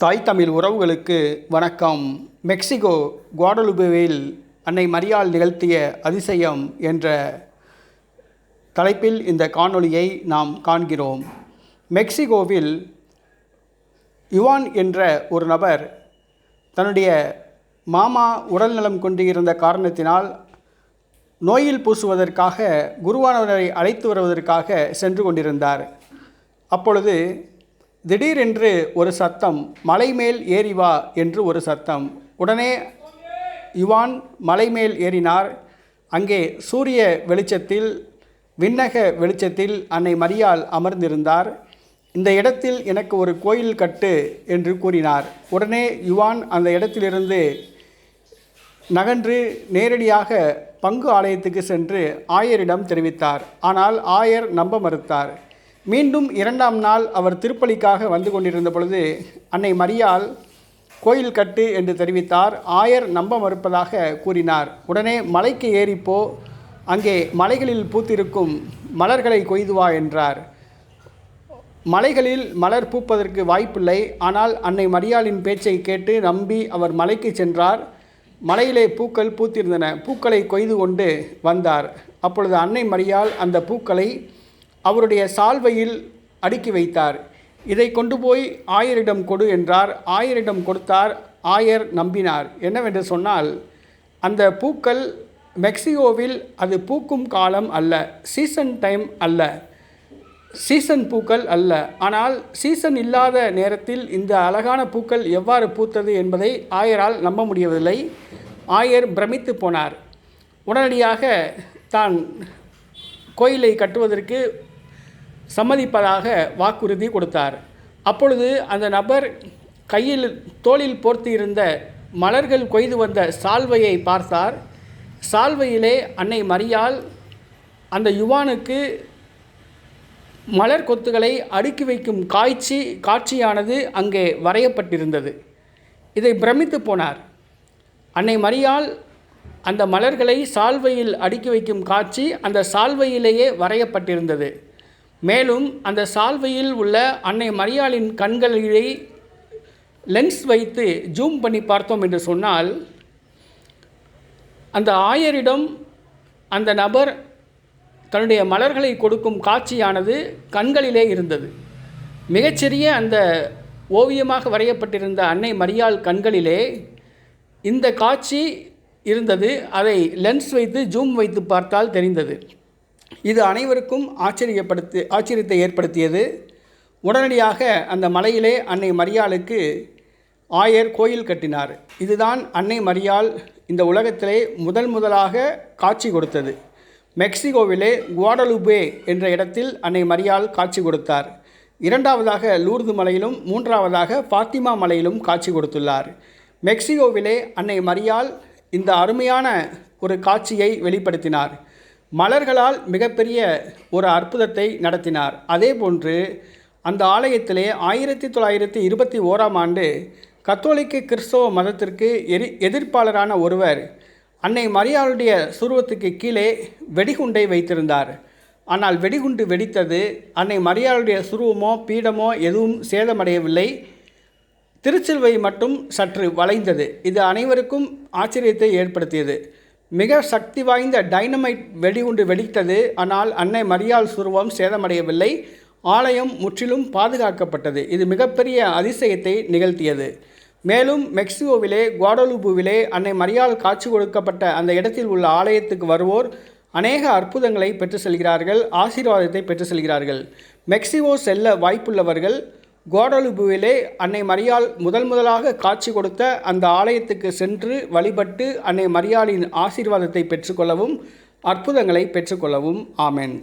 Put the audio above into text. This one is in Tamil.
தாய் தமிழ் உறவுகளுக்கு வணக்கம். மெக்சிகோ குவாடலுபுவில் அன்னை மரியால் நிகழ்த்திய அதிசயம் என்ற தலைப்பில் இந்த காணொளியை நாம் காண்கிறோம். மெக்சிகோவில் யுவான் என்ற ஒரு நபர் தன்னுடைய மாமா உடல்நலம் கொண்டு இருந்த காரணத்தினால் நோயில் பூசுவதற்காக குருவானவரை அழைத்து வருவதற்காக சென்று கொண்டிருந்தார். அப்பொழுது திடீரென்று ஒரு சத்தம் மலை மேல் ஏறி வா என்று ஒரு சத்தம். உடனே யுவான் மலை மேல் ஏறினார். அங்கே சூரிய வெளிச்சத்தில் விண்ணக வெளிச்சத்தில் அன்னை மரியாள் அமர்ந்திருந்தார். இந்த இடத்தில் எனக்கு ஒரு கோயில் கட்டு என்று கூறினார். உடனே யுவான் அந்த இடத்திலிருந்து நகன்று நேரடியாக பங்கு ஆலயத்துக்கு சென்று ஆயரிடம் தெரிவித்தார். ஆனால் ஆயர் நம்ப மறுத்தார். மீண்டும் இரண்டாம் நாள் அவர் திருப்பலிக்காக வந்து கொண்டிருந்த பொழுது அன்னை மரியாள் கோயில் கட்டு என்று தெரிவித்தார். ஆயர் நம்ப மறுப்பதாக கூறினார். உடனே மலைக்கு ஏறிப்போ அங்கே மலைகளில் பூத்திருக்கும் மலர்களை கொய்துவா என்றார். மலைகளில் மலர் பூப்பதற்கு வாய்ப்பில்லை. ஆனால் அன்னை மரியாளின் பேச்சை கேட்டு நம்பி அவர் மலைக்கு சென்றார். மலையிலே பூக்கள் பூத்திருந்தன. பூக்களை கொய்து கொண்டு வந்தார். அப்பொழுது அன்னை மரியாள் அந்த பூக்களை அவருடைய சால்வையில் அடுக்கி வைத்தார். இதை கொண்டு போய் ஆயரிடம் கொடு என்றார். ஆயரிடம் கொடுத்தார். ஆயர் நம்பினார். என்னவென்று சொன்னால் அந்த பூக்கள் மெக்சிகோவில் அது பூக்கும் காலம் அல்ல சீசன் டைம் அல்ல சீசன் பூக்கள் அல்ல. ஆனால் சீசன் இல்லாத நேரத்தில் இந்த அழகான பூக்கள் எவ்வாறு பூத்தது என்பதை ஆயரால் நம்ப முடியவில்லை. ஆயர் பிரமித்து போனார். உடனடியாக தான் கோயிலை கட்டுவதற்கு சம்மதிப்பதாக வாக்குறுதி கொடுத்தார். அப்பொழுது அந்த நபர் கையில் தோளில் போர்த்தி இருந்த மலர்கள் கொய்து வந்த சால்வையை பார்த்தார். சால்வையிலே அன்னை மரியால் அந்த யுவானுக்கு மலர் கொத்துகளை அடுக்கி வைக்கும் காய்ச்சி காட்சியானது அங்கே வரையப்பட்டிருந்தது. இதை பிரமித்து போனார். அன்னை மரியால் அந்த மலர்களை சால்வையில் அடுக்கி வைக்கும் காட்சி அந்த சால்வையிலேயே வரையப்பட்டிருந்தது. மேலும் அந்த சால்வையில் உள்ள அன்னை மரியாளின் கண்களிலே லென்ஸ் வைத்து ஜூம் பண்ணி பார்த்தோம் என்று சொன்னால் அந்த ஆயரிடம் அந்த நபர் தன்னுடைய மலர்களை கொடுக்கும் காட்சியானது கண்களிலே இருந்தது. மிகச்சிறிய அந்த ஓவியமாக வரையப்பட்டிருந்த அன்னை மரியாள் கண்களிலே இந்த காட்சி இருந்தது. அதை லென்ஸ் வைத்து ஜூம் வைத்து பார்த்தால் தெரிந்தது. இது அனைவருக்கும் ஆச்சரியப்படுத்தி ஆச்சரியத்தை ஏற்படுத்தியது. உடனடியாக அந்த மலையிலே அன்னை மரியாளுக்கு ஆயர் கோயில் கட்டினார். இதுதான் அன்னை மரியாள் இந்த உலகத்திலே முதல் முதலாக காட்சி கொடுத்தது. மெக்சிகோவிலே குவாடலுபே என்ற இடத்தில் அன்னை மரியாள் காட்சி கொடுத்தார். இரண்டாவதாக லூர்து மலையிலும் மூன்றாவதாக ஃபாத்திமா மலையிலும் காட்சி கொடுத்துள்ளார். மெக்சிகோவிலே அன்னை மரியாள் இந்த அருமையான ஒரு காட்சியை வெளிப்படுத்தினார். மலர்களால் மிகப்பெரிய ஒரு அற்புதத்தை நடத்தினார். அதே போன்று அந்த ஆலயத்திலே ஆயிரத்தி தொள்ளாயிரத்தி இருபத்தி ஓராம் ஆண்டு கத்தோலிக்க கிறிஸ்தவ மதத்திற்கு எரி எதிர்ப்பாளரான ஒருவர் அன்னை மரியாளுடைய சுருவத்துக்கு கீழே வெடிகுண்டை வைத்திருந்தார். ஆனால் வெடிகுண்டு வெடித்தது அன்னை மரியாளுடைய சுருவமோ பீடமோ எதுவும் சேதமடையவில்லை. திருச்சிலுவை மட்டும் சற்று வளைந்தது. இது அனைவருக்கும் ஆச்சரியத்தை ஏற்படுத்தியது. மிக சக்தி வாய்ந்த டைனமைட் வெடிகுண்டு வெடித்தது. ஆனால் அன்னை மரியாள் சுருவம் சேதமடையவில்லை. ஆலயம் முற்றிலும் பாதுகாக்கப்பட்டது. இது மிகப்பெரிய அதிசயத்தை நிகழ்த்தியது. மேலும் மெக்சிகோவிலே குவாடலுபுவிலே அன்னை மரியாள் காட்சி கொடுக்கப்பட்ட அந்த இடத்தில் உள்ள ஆலயத்துக்கு வருவோர் அநேக அற்புதங்களை பெற்று செல்கிறார்கள் ஆசீர்வாதத்தை பெற்று செல்கிறார்கள். மெக்சிகோ செல்ல வாய்ப்புள்ளவர்கள் கோடலுபுவிலே அன்னை மரியாள் முதல் முதலாக காட்சி கொடுத்த அந்த ஆலயத்துக்கு சென்று வழிபட்டு அன்னை மரியாளின் ஆசீர்வாதத்தை பெற்றுக்கொள்ளவும் அற்புதங்களை பெற்றுக்கொள்ளவும். ஆமேன்.